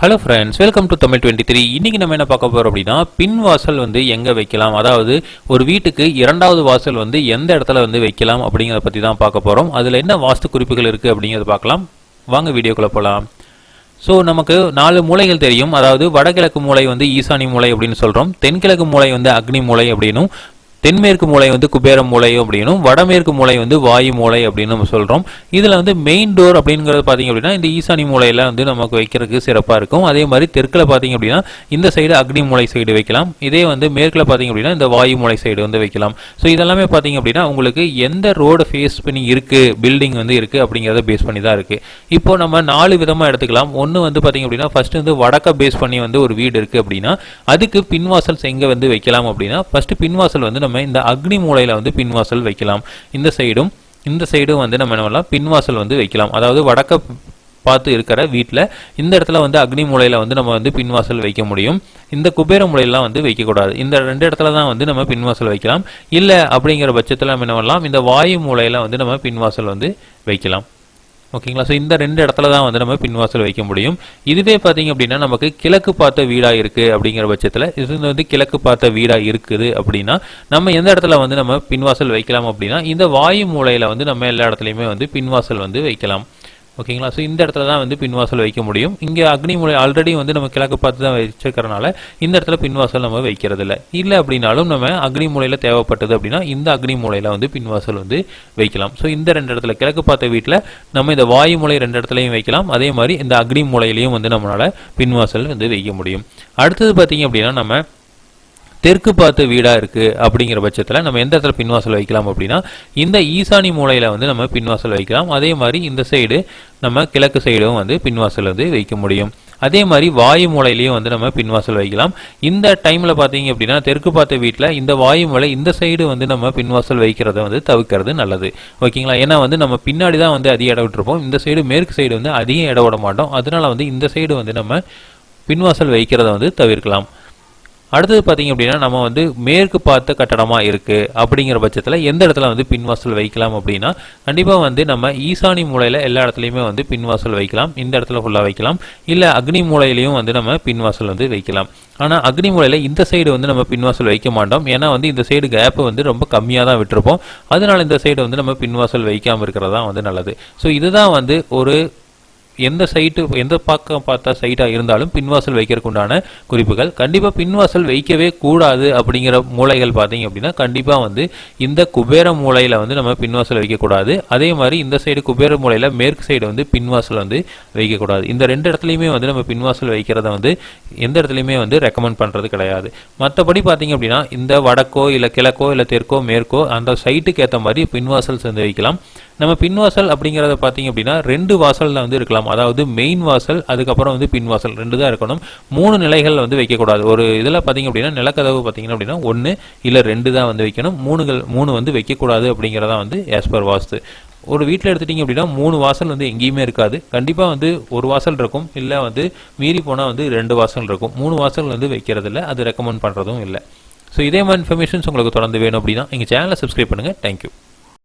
Hello friends welcome to Tamil twenty three இன்றைக்கி நம்ம என்ன பார்க்க போகிறோம் அப்படின்னா பின் வாசல் வந்து எங்கே வைக்கலாம்? அதாவது ஒரு வீட்டுக்கு இரண்டாவது வாசல் வந்து எந்த இடத்துல வந்து வைக்கலாம் அப்படிங்கிறத பற்றி தான் பார்க்க போகிறோம் அதில் என்ன வாஸ்து குறிப்புகள் இருக்குது அப்படிங்கிறத பார்க்கலாம். வாங்க வீடியோக்குள்ளே போகலாம் ஸோ நமக்கு நாலு மூலைகள் தெரியும். அதாவது வடகிழக்கு மூலை வந்து ஈசானி மூலை அப்படின்னு சொல்கிறோம் தென்கிழக்கு மூலை வந்து அக்னி மூலை அப்படின்னும். தென்மேற்கு மூலை வந்து குபேர மூளை அப்படின்னும் வடமேற்கு மூலை வந்து வாயு மூலை அப்படின்னு நம்ம சொல்கிறோம் இதில் வந்து மெயின் டோர் அப்படிங்கிறது பார்த்தீங்க அப்படின்னா இந்த ஈசானி மூலையில் வந்து நமக்கு வைக்கிறதுக்கு சிறப்பாக இருக்கும். அதே மாதிரி தெற்கில் பார்த்தீங்க அப்படின்னா இந்த சைடு அக்னி மூலை சைடு வைக்கலாம். இதே வந்து மேற்கில் பார்த்தீங்க அப்படின்னா இந்த வாயு மூலை சைடு வந்து வைக்கலாம். ஸோ இதெல்லாமே பார்த்தீங்க அப்படின்னா உங்களுக்கு எந்த ரோடு ஃபேஸ் பண்ணி இருக்குது பில்டிங் வந்து இருக்குது அப்படிங்கிறத பேஸ் பண்ணி தான் இருக்குது இப்போ நம்ம நாலு விதமாக எடுத்துக்கலாம். ஒன்று வந்து பார்த்தீங்க அப்படின்னா ஃபஸ்ட்டு வந்து வடக்க பேஸ் பண்ணி வந்து ஒரு வீடு இருக்குது அப்படின்னா அதுக்கு பின்வாசல்ஸ் எங்கே வந்து வைக்கலாம் அப்படின்னா ஃபஸ்ட்டு பின்வாசல் வந்து நம்ம இந்த அக்னி மூலையில் வந்து பின்வாசல் வைக்கலாம். இந்த சைடும் இந்த சைடும் வந்து நம்ம என்ன பண்ணலாம்? பின்வாசல் வந்து வைக்கலாம். அதாவது வடக்க பார்த்து இருக்கிற வீட்டில் இந்த இடத்துல வந்து அக்னி மூலையில் வந்து நம்ம வந்து பின்வாசல் வைக்க முடியும். இந்த குபேர மூலையெல்லாம் வந்து வைக்கக்கூடாது. இந்த ரெண்டு இடத்துல தான் வந்து நம்ம பின்வாசல் வைக்கலாம். இல்லை அப்படிங்கிற பட்சத்தில் நம்ம என்ன பண்ணலாம்? இந்த வாயு மூலையில் வந்து நம்ம பின்வாசல் வந்து வைக்கலாம். ஓகேங்களா? ஸோ இந்த ரெண்டு இடத்துல தான் வந்து நம்ம பின்வாசல் வைக்க முடியும். இதுவே பார்த்தீங்க அப்படின்னா நமக்கு கிழக்கு பார்த்த வீடாக இருக்குது அப்படிங்கிற பட்சத்தில் இது வந்து கிழக்கு பார்த்த வீடாக இருக்குது அப்படின்னா நம்ம எந்த இடத்துல வந்து நம்ம பின்வாசல் வைக்கலாம் அப்படின்னா இந்த வாயு மூலையில் வந்து நம்ம எல்லா இடத்துலையுமே வந்து பின்வாசல் வந்து வைக்கலாம். ஓகேங்களா? ஸோ இந்த இடத்துல தான் வந்து பின்வாசல் வைக்க முடியும். இங்கே அக்னி மூலை ஆல்ரெடி வந்து நம்ம கிழக்கு பார்த்து தான் வச்சிருக்கறனால இந்த இடத்துல பின்வாசல் நம்ம வைக்கிறது இல்லை இல்லை அப்படின்னாலும் நம்ம அக்னி மூலையில் தேவைப்பட்டது அப்படின்னா இந்த அக்னி மூலையில் வந்து பின்வாசல் வந்து வைக்கலாம். ஸோ இந்த ரெண்டு இடத்துல கிழக்கு பார்த்த வீட்டில் நம்ம இந்த வாயு மூலை ரெண்டு இடத்துலையும் வைக்கலாம். அதே மாதிரி இந்த அக்னி மூலையிலையும் வந்து நம்மளால் பின்வாசல் வந்து வைக்க முடியும். அடுத்தது பார்த்தீங்க அப்படின்னா நம்ம தெற்கு பார்த்து வீடாக இருக்குது அப்படிங்கிற பட்சத்தில் நம்ம எந்த இடத்துல பின்வாசல் வைக்கலாம் அப்படின்னா இந்த ஈசானி மூலையில் வந்து நம்ம பின்வாசல் வைக்கலாம். அதே மாதிரி இந்த சைடு நம்ம கிழக்கு சைடும் வந்து பின்வாசல் வந்து வைக்க முடியும். அதே மாதிரி வாயு மூலையிலையும் வந்து நம்ம பின்வாசல் வைக்கலாம். இந்த டைமில் பார்த்தீங்க அப்படின்னா தெற்கு பார்த்த வீட்டில் இந்த வாயு மூலை இந்த சைடு வந்து நம்ம பின்வாசல் வைக்கிறத வந்து தவிர்க்கிறது நல்லது. ஓகேங்களா? ஏன்னா வந்து நம்ம பின்னாடி தான் வந்து அதிக இடம் விட்டுருப்போம். இந்த சைடு மேற்கு சைடு வந்து அதிகம் இடம் விட மாட்டோம். அதனால வந்து இந்த சைடு வந்து நம்ம பின்வாசல் வைக்கிறத வந்து தவிர்க்கலாம். அடுத்தது பார்த்தீங்க அப்படின்னா நம்ம வந்து மேற்கு பார்த்த கட்டடமாக இருக்குது அப்படிங்கிற பட்சத்தில் எந்த இடத்துல வந்து பின்வாசல் வைக்கலாம் அப்படின்னா கண்டிப்பாக வந்து நம்ம ஈசானி மூலையில் எல்லா இடத்துலையுமே வந்து பின்வாசல் வைக்கலாம். இந்த இடத்துல ஃபுல்லாக வைக்கலாம். இல்லை அக்னி மூலையிலையும் வந்து நம்ம பின்வாசல் வந்து வைக்கலாம். ஆனால் அக்னி மூலையில் இந்த சைடு வந்து நம்ம பின்வாசல் வைக்க மாட்டோம். ஏன்னா வந்து இந்த சைடு கேப்பு வந்து ரொம்ப கம்மியாக தான் விட்டுருப்போம். அதனால இந்த சைடு வந்து நம்ம பின்வாசல் வைக்காமல் இருக்கிறது தான் வந்து நல்லது. ஸோ இதுதான் வந்து ஒரு எந்த சைட்டு எந்த பக்கம் பார்த்தா சைட்டாக இருந்தாலும் பின்வாசல் வைக்கிறதுக்கு உண்டான குறிப்புகள். கண்டிப்பாக பின்வாசல் வைக்கவே கூடாது அப்படிங்கிற மூலைகள் பார்த்தீங்க அப்படின்னா கண்டிப்பாக வந்து இந்த குபேர மூலையில் வந்து நம்ம பின்வாசல் வைக்கக்கூடாது. அதே மாதிரி இந்த சைடு குபேர மூலையில் மேற்கு சைடு வந்து பின்வாசல் வந்து வைக்கக்கூடாது. இந்த ரெண்டு இடத்துலையுமே வந்து நம்ம பின்வாசல் வைக்கிறத வந்து எந்த இடத்துலையுமே வந்து ரெக்கமெண்ட் பண்ணுறது கிடையாது. மற்றபடி பார்த்தீங்க அப்படின்னா இந்த வடக்கோ இல்லை கிழக்கோ இல்லை தெற்கோ மேற்கோ அந்த சைட்டுக்கு ஏற்ற மாதிரி பின்வாசல் சேர்ந்து வைக்கலாம். நம்ம பின்வாசல் அப்படிங்கிறத பார்த்தீங்க அப்படின்னா ரெண்டு வாசலில் வந்து இருக்கலாம். அதாவது மெயின் வாசல் அதுக்கப்புறம் வந்து பின்வாசல் ரெண்டு தான் இருக்கணும். மூணு நிலைகள் வந்து வைக்கக்கூடாது. ஒரு இதில் பார்த்தீங்க அப்படின்னா நிலக்கதவு பார்த்தீங்கன்னா அப்படின்னா ஒன்று இல்லை ரெண்டு தான் வந்து வைக்கணும். மூணுகள் மூணு வந்து வைக்கக்கூடாது அப்படிங்கிறதா வந்து ஆஸ் பர் வாஸ்து. ஒரு வீட்டில் எடுத்துட்டிங்க அப்படின்னா மூணு வாசல் வந்து எங்கேயுமே இருக்காது. கண்டிப்பாக வந்து ஒரு வாசல் இருக்கும். இல்லை வந்து மீறி போனால் வந்து ரெண்டு வாசல் இருக்கும். மூணு வாசல் வந்து வைக்கிறது இல்லை. அது ரெக்கமெண்ட் பண்ணுறதும் இல்லை. ஸோ இதே மாதிரி இன்ஃபர்மேஷன்ஸ் உங்களுக்கு தொடர்ந்து வேணும் அப்படின்னா எங்கள் சேனலை சப்ஸ்கிரைப் பண்ணுங்கள் தேங்க்யூ